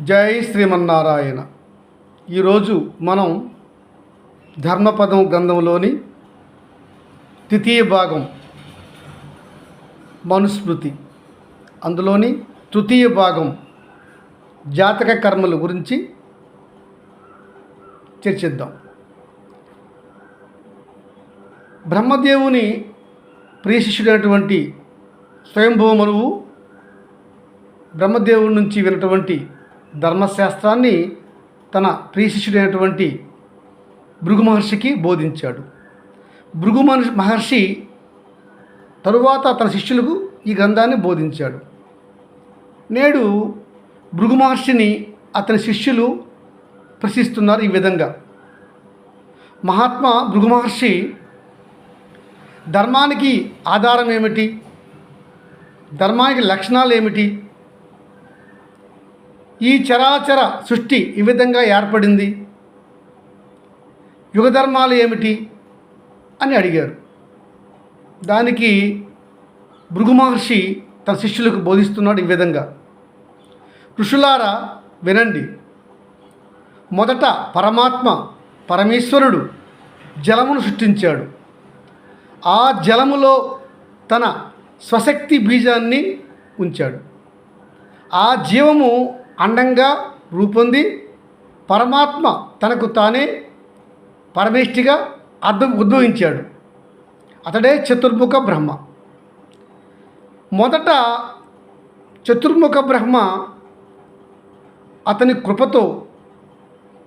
జై శ్రీమన్నారాయణ. ఈరోజు మనం ధర్మపదం గ్రంథంలోని ద్వితీయ భాగం మనుస్మృతి అందులోని తృతీయ భాగం జాతక కర్మల గురించి చర్చిద్దాం. బ్రహ్మదేవుని ప్రియశిష్యుడైనటువంటి స్వయంభూమనువు బ్రహ్మదేవుడి నుంచి వినటువంటి ధర్మశాస్త్రాన్ని తన ప్రియశిష్యుడైనటువంటి భృగు మహర్షికి బోధించాడు. భృగు మహర్షి మహర్షి తరువాత తన శిష్యులకు ఈ గ్రంథాన్ని బోధించాడు. నేడు భృగు మహర్షిని అతని శిష్యులు ప్రశ్నిస్తున్నారు ఈ విధంగా. మహాత్మా భృగు మహర్షి ధర్మానికి ఆధారం ఏమిటి? ధర్మానికి లక్షణాలు ఏమిటి? ఈ చరాచర సృష్టి ఈ విధంగా ఏర్పడింది? యుగధర్మాలు ఏమిటి? అని అడిగారు. దానికి భృగు మహర్షి తన శిష్యులకు బోధిస్తున్నాడు ఈ విధంగా. ఋషులారా వినండి. మొదట పరమాత్మ పరమేశ్వరుడు జలమును సృష్టించాడు. ఆ జలములో తన స్వశక్తి బీజాన్ని ఉంచాడు. ఆ జీవము అండంగా రూపొంది పరమాత్మ తనకు తానే పరమేష్టిగా అర్థం ఉద్భవించాడు. అతడే చతుర్ముఖ బ్రహ్మ. మొదట చతుర్ముఖ బ్రహ్మ అతని కృపతో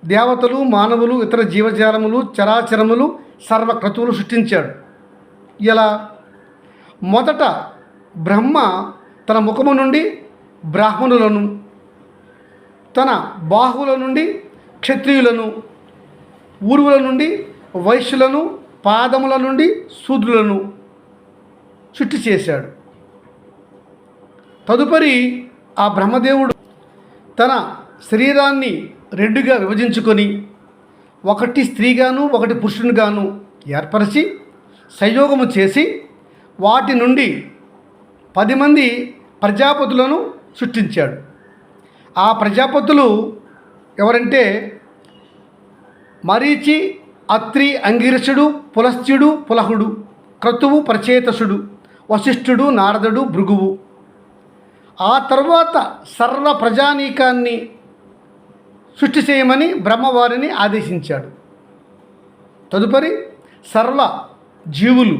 దేవతలు మానవులు ఇతర జీవజాలములు చరాచరములు సర్వక్రతువులు సృష్టించాడు. ఇలా మొదట బ్రహ్మ తన ముఖము నుండి బ్రాహ్మణులను తన బాహువుల నుండి క్షత్రియులను ఊరువుల నుండి వైశ్యులను పాదముల నుండి శూద్రులను చుట్టి చేశాడు. తదుపరి ఆ బ్రహ్మదేవుడు తన శరీరాన్ని రెండుగా విభజించుకొని ఒకటి స్త్రీగాను ఒకటి పురుషునిగాను ఏర్పరిచి సంయోగము చేసి వాటి నుండి పది మంది ప్రజాపతులను సృష్టించాడు ఆ ప్రజాపతులు ఎవరంటే మరీచి అత్రి అంగిరసుడు పులస్త్యుడు పులహుడు క్రతువు ప్రచేతసుడు వశిష్ఠుడు నారదుడు భృగువు. ఆ తర్వాత సర్వ ప్రజానీకాన్ని సృష్టి చేయమని బ్రహ్మవారిని ఆదేశించాడు. తదుపరి సర్వ జీవులు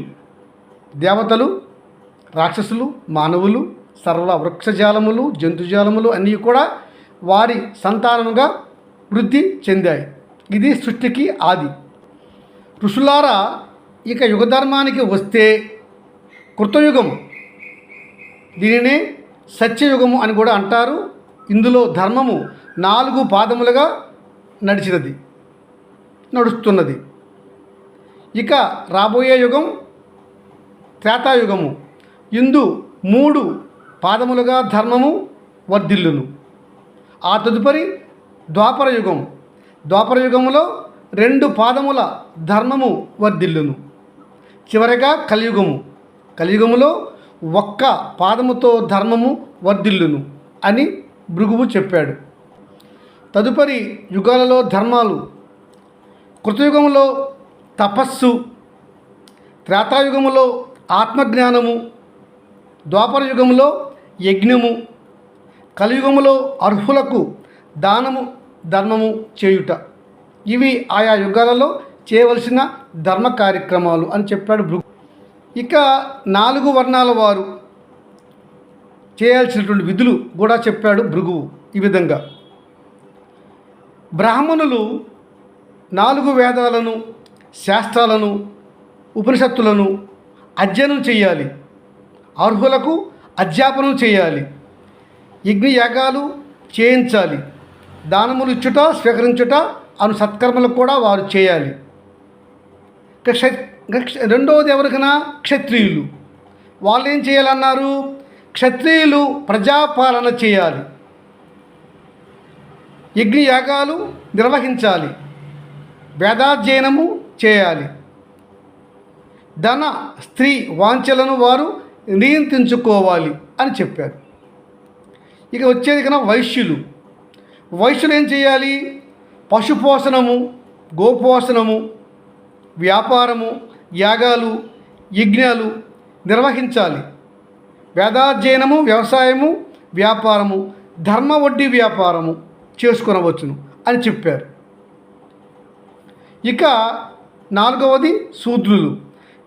దేవతలు రాక్షసులు మానవులు సర్వ వృక్షజాలములు జంతుజాలములు అన్నీ కూడా వారి సంతానముగా వృద్ధి చెందాయి. ఇది సృష్టికి ఆది. ఋషులారా ఇక యుగధర్మానికి వస్తే కృతయుగము. దీనినే సత్యయుగము అని కూడా అంటారు. ఇందులో ధర్మము నాలుగు పాదములుగా నడిచినది నడుస్తున్నది. ఇక రాబోయే యుగం త్రేతాయుగము. ఇందు మూడు పాదములుగా ధర్మము వర్ధిల్లును. ఆ తదుపరి ద్వాపర యుగం ద్వాపర యుగములో రెండు పాదముల ధర్మము వర్ధిల్లును. చివరగా కలియుగము. కలియుగములో ఒక్క పాదముతో ధర్మము వర్ధిల్లును అని భృగువు చెప్పాడు. తదుపరి యుగాలలో ధర్మాలు. కృతయుగములో తపస్సు. త్రేతాయుగములో ఆత్మజ్ఞానము. ద్వాపర యుగములో యజ్ఞము. కలియుగములో అర్హులకు దానము ధర్మము చేయుట. ఇవి ఆయా యుగాలలో చేయవలసిన ధర్మ కార్యక్రమాలు అని చెప్పాడు భృగు. ఇక నాలుగు వర్ణాల వారు చేయాల్సినటువంటి విధులు కూడా చెప్పాడు భృగువు ఈ విధంగా. బ్రాహ్మణులు నాలుగు వేదాలను శాస్త్రాలను ఉపనిషత్తులను అధ్యయనం చేయాలి. అర్హులకు అధ్యాపనం చేయాలి. యజ్ఞయాగాలు చేయించాలి. దానములు ఇచ్చుట స్వీకరించుట అను సత్కర్మలు కూడా వారు చేయాలి. క్ష రెండవది ఎవరికైనా? క్షత్రియులు. వాళ్ళు ఏం చేయాలన్నారు? క్షత్రియులు ప్రజాపాలన చేయాలి. యజ్ఞయాగాలు నిర్వహించాలి. వేదాధ్యయనము చేయాలి. ధన స్త్రీ వాంఛలను వారు నియంత్రించుకోవాలి అని చెప్పారు. ఇక వచ్చేది కన్నా వైశ్యులు. వైశ్యులు ఏం చేయాలి? పశుపోషణము గోపోషణము వ్యాపారము యాగాలు యజ్ఞాలు నిర్వహించాలి. వేదాధ్యయనము వ్యవసాయము వ్యాపారము ధర్మ వడ్డీ వ్యాపారము చేసుకునవచ్చును అని చెప్పారు. ఇక నాలుగవది శూద్రులు.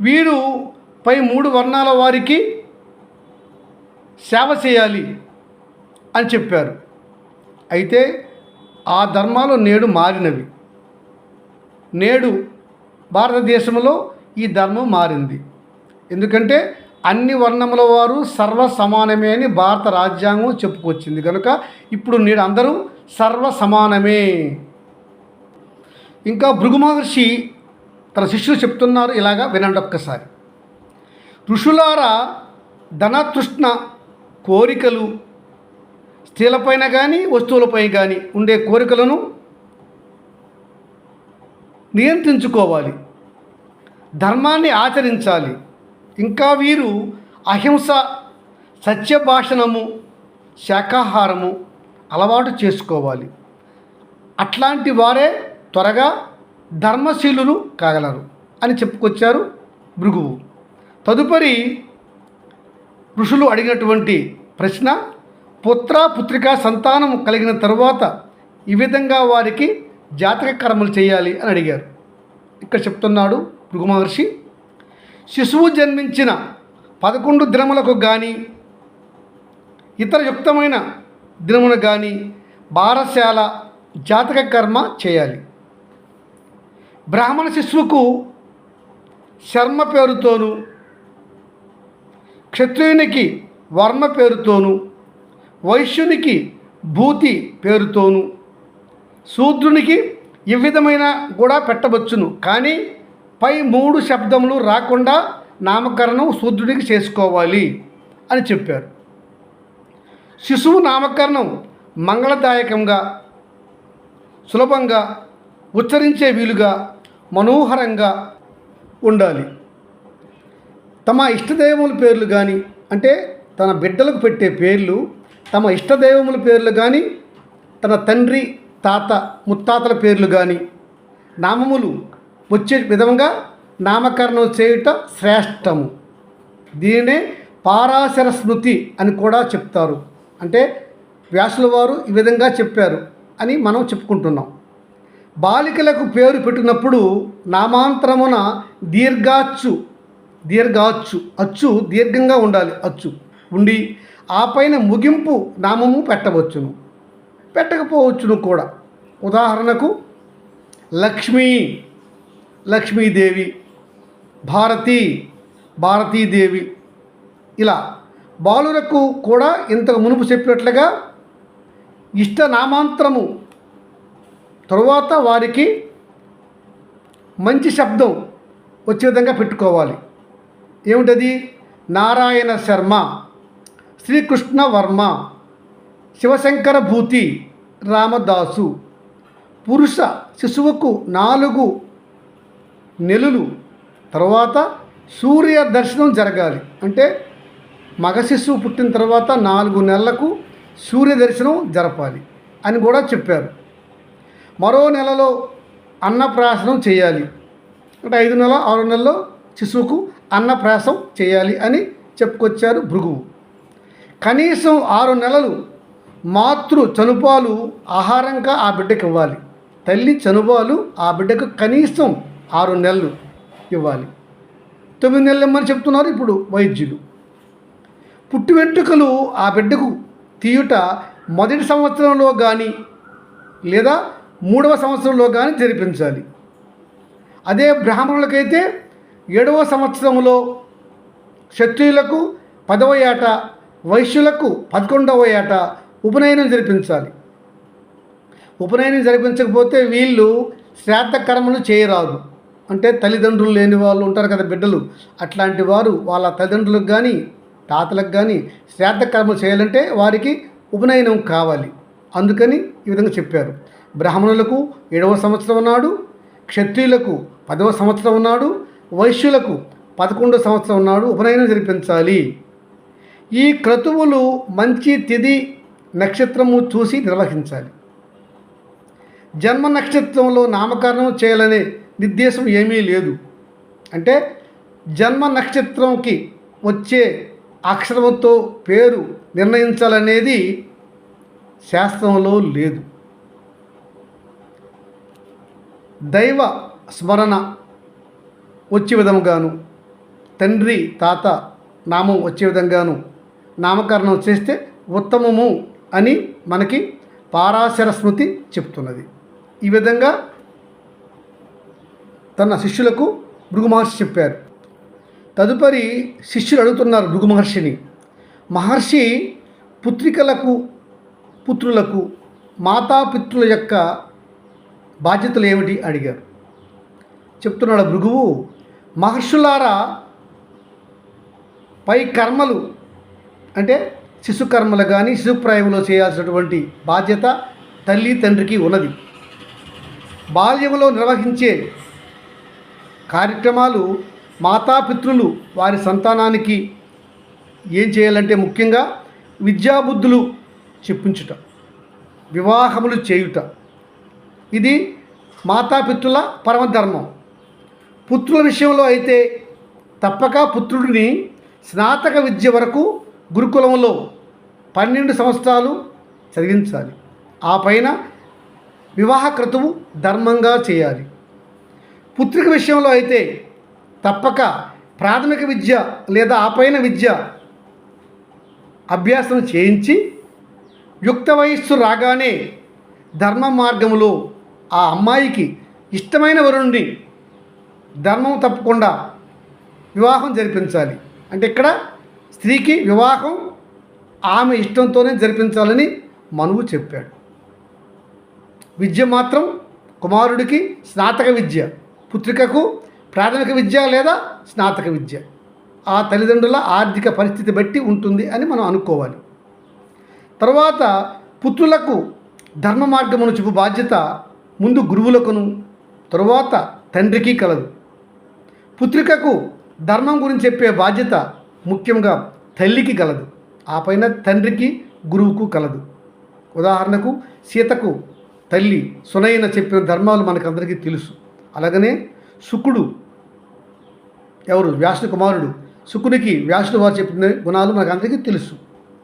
వీరు పై మూడు వర్ణాల వారికి సేవ చేయాలి. అని చెప్పారు. అయితే ఆ ధర్మాలు నేడు మారినవి. నేడు భారతదేశంలో ఈ ధర్మం మారింది. ఎందుకంటే అన్ని వర్ణముల వారు సర్వ సమానమే అని భారత రాజ్యాంగం చెప్పుకొచ్చింది. కనుక ఇప్పుడు నేడు అందరూ సర్వ సమానమే ఇంకా భృగు మహర్షి తన శిష్యులు చెప్తున్నారు ఇలాగా వినండి ఒక్కసారి. ఋషులారా ధనతృష్ణ కోరికలు స్త్రీలపైన కానీ వస్తువులపై కానీ ఉండే కోరికలను నియంత్రించుకోవాలి. ధర్మాన్ని ఆచరించాలి. ఇంకా వీరు అహింస సత్యభాషణము శాకాహారము అలవాటు చేసుకోవాలి. అట్లాంటి వారే త్వరగా ధర్మశీలులు కాగలరు అని చెప్పుకొచ్చారు భృగువు. తదుపరి ఋషులు అడిగినటువంటి ప్రశ్న పుత్ర పుత్రిక సంతానం కలిగిన తరువాత ఈ విధంగా వారికి జాతక కర్మలు చేయాలి అని అడిగారు. ఇక్కడ చెప్తున్నాడు భృగు మహర్షి శిశువు జన్మించిన పదకొండు దినములకు కానీ ఇతర యుక్తమైన దినమును కానీ బారశాల జాతక కర్మ చేయాలి. బ్రాహ్మణ శిశువుకు శర్మ పేరుతోనూ క్షత్రియునికి వర్మ పేరుతోనూ వైశ్యునికి భూతి పేరుతోను. శూద్రునికి ఈ విధమైన కూడా పెట్టవచ్చును. కానీ పై మూడు శబ్దములు రాకుండా నామకరణం శూద్రుడికి చేసుకోవాలి అని చెప్పారు. శిశువు నామకరణం మంగళదాయకంగా సులభంగా ఉచ్చరించే వీలుగా మనోహరంగా ఉండాలి. తమ ఇష్టదైవముల పేర్లు కానీ అంటే తన బిడ్డలకు పెట్టే పేర్లు తమ ఇష్టదైవముల పేర్లు కానీ తన తండ్రి తాత ముత్తాతల పేర్లు కానీ నామములు వచ్చే విధంగా నామకరణం చేయుట శ్రేష్టము. దీనినే పారాశర స్మృతి అని కూడా చెప్తారు. అంటే వ్యాసుల వారు ఈ విధంగా చెప్పారు అని మనం చెప్పుకుంటున్నాం. బాలికలకు పేరు పెట్టినప్పుడు నామాంతరమున దీర్ఘాచ్చు దీర్ఘాచ్చు అచ్చు దీర్ఘంగా ఉండాలి. అచ్చు. ఉండి ఆ పైన ముగింపు నామము పెట్టవచ్చును. పెట్టకపోవచ్చును కూడా. ఉదాహరణకు లక్ష్మీ లక్ష్మీదేవి భారతి భారతీదేవి. ఇలా బాలులకు కూడా ఇంతకు మునుపు చెప్పినట్లుగా ఇష్ట నామాంతరము తరువాత వారికి మంచి శబ్దం వచ్చే విధంగా పెట్టుకోవాలి. ఏమిటది? నారాయణ శర్మ. శ్రీకృష్ణ వర్మ శివశంకర భూతి రామదాసు. పురుష శిశువుకు నాలుగు నెలలు. తర్వాత సూర్య దర్శనం జరగాలి. అంటే మగ శిశువు పుట్టిన తర్వాత నాలుగు నెలలకు సూర్య దర్శనం జరపాలి అని కూడా చెప్పారు. మరో నెలలో అన్నప్రాసనం చేయాలి. అంటే ఐదు నెల ఆరు నెలల్లో శిశువుకు అన్నప్రాసం చేయాలి అని చెప్పుకొచ్చారు భృగువు. కనీసం ఆరు నెలలు మాతృ చనుపాలు ఆహారంగా ఆ బిడ్డకి ఇవ్వాలి. తల్లి చనుబాలు ఆ బిడ్డకు కనీసం ఆరు నెలలు ఇవ్వాలి. తొమ్మిది నెలలు ఇమ్మని చెప్తున్నారు ఇప్పుడు వైద్యులు. పుట్టి వెంట్రుకలు ఆ బిడ్డకు తీయుట మొదటి సంవత్సరంలో కానీ లేదా మూడవ సంవత్సరంలో కానీ జరిపించాలి. అదే బ్రాహ్మణులకైతే ఏడవ సంవత్సరంలో క్షత్రియులకు పదవ ఏట వైశ్యులకు పదకొండవ ఏట ఉపనయనం జరిపించాలి. ఉపనయనం జరిపించకపోతే వీళ్ళు శ్రాద్ధ కర్మలు చేయరాదు. అంటే తల్లిదండ్రులు లేని వాళ్ళు ఉంటారు కదా బిడ్డలు. అట్లాంటి వారు వాళ్ళ తల్లిదండ్రులకు కానీ తాతలకు కానీ శ్రాద్ధ కర్మలు చేయాలంటే వారికి ఉపనయనం కావాలి. అందుకని ఈ విధంగా చెప్పారు. బ్రాహ్మణులకు ఏడవ సంవత్సరం నాడు క్షత్రియులకు పదవ సంవత్సరం నాడు వైశ్యులకు పదకొండవ సంవత్సరం నాడు ఉపనయనం జరిపించాలి. ఈ క్రతువులు మంచి తిది నక్షత్రము చూసి నిర్వహించాలి. జన్మ నక్షత్రంలో నామకరణం చేయాలనే నిర్దేశం ఏమీ లేదు. అంటే జన్మ నక్షత్రంకి వచ్చే అక్షరంతో పేరు నిర్ణయించాలనేది శాస్త్రంలో లేదు. దైవ స్మరణ వచ్చే విధంగాను తండ్రి తాత నామం వచ్చే విధంగాను నామకరణం చేస్తే ఉత్తమము అని మనకి పారాశర స్మృతి చెప్తున్నది. ఈ విధంగా తన శిష్యులకు భృగు మహర్షి చెప్పారు. తదుపరి శిష్యులు అడుగుతున్నారు భృగు మహర్షిని. మహర్షి పుత్రికలకు పుత్రులకు మాతాపితృల యొక్క బాధ్యతలు ఏమిటి అడిగారు. చెప్తున్నాడు భృగువు మహర్షులారా పై కర్మలు అంటే శిశుకర్మలు కానీ శిశుప్రాయంలో చేయాల్సినటువంటి బాధ్యత తల్లి తండ్రికి ఉన్నది. బాల్యంలో నిర్వహించే కార్యక్రమాలు మాతాపితృలు వారి సంతానానికి ఏం చేయాలంటే ముఖ్యంగా విద్యాబుద్ధులు చెప్పించుట వివాహములు చేయుట. ఇది మాతాపితృల పరమధర్మం. పుత్రుల విషయంలో అయితే తప్పక పుత్రుడిని స్నాతక విద్య వరకు గురుకులంలో పన్నెండు సంవత్సరాలు చదివించాలి. ఆ పైన వివాహ క్రతువు ధర్మంగా చేయాలి. పుత్రిక విషయంలో అయితే తప్పక ప్రాథమిక విద్య లేదా ఆ పైన విద్య అభ్యాసం చేయించి యుక్త వయస్సు రాగానే ధర్మ మార్గంలో ఆ అమ్మాయికి ఇష్టమైన వరుణ్ణి ధర్మం తప్పకుండా వివాహం జరిపించాలి. అంటే ఇక్కడ స్త్రీకి వివాహం ఆమె ఇష్టంతోనే జరిపించాలని మనువు చెప్పాడు. విద్య మాత్రం కుమారుడికి స్నాతక విద్య పుత్రికకు ప్రాథమిక విద్య లేదా స్నాతక విద్య. ఆ తల్లిదండ్రుల ఆర్థిక పరిస్థితి బట్టి ఉంటుంది అని మనం అనుకోవాలి. తర్వాత పుత్రులకు ధర్మ మార్గమును చూపు బాధ్యత ముందు గురువులకును తరువాత తండ్రికి కలదు. పుత్రికకు ధర్మం గురించి చెప్పే బాధ్యత ముఖ్యంగా తల్లికి కలదు. ఆ పైన తండ్రికి గురువుకు కలదు. ఉదాహరణకు సీతకు తల్లి సునైన చెప్పిన ధర్మాలు మనకందరికీ తెలుసు. అలాగనే శుకుడు ఎవరు? వ్యాసుని కుమారుడు. శుకునికి వ్యాసుడు వారు చెప్పిన గుణాలు మనకందరికీ తెలుసు.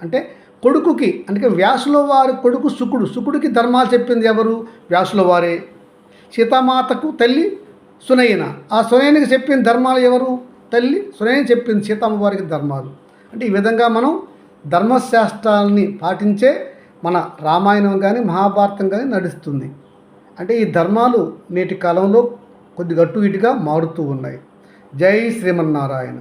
అంటే కొడుకుకి అంటే వ్యాసుల వారి కొడుకు శుకుడు. శుకుడికి ధర్మాలు చెప్పింది ఎవరు? వ్యాసుల వారే. సీతామాతకు తల్లి సునయన. ఆ సునయనకి చెప్పిన ధర్మాలు ఎవరు? తల్లి సునయన చెప్పింది సీతమ్మ వారికి ధర్మాలు. అంటే ఈ విధంగా మనం ధర్మశాస్త్రాలని పాటించే మన రామాయణం కానీ మహాభారతం కానీ నడుస్తుంది. అంటే ఈ ధర్మాలు నేటి కాలంలో కొద్దిగా అటు ఇటుగా మారుతూ ఉన్నాయి. జై శ్రీమన్నారాయణ.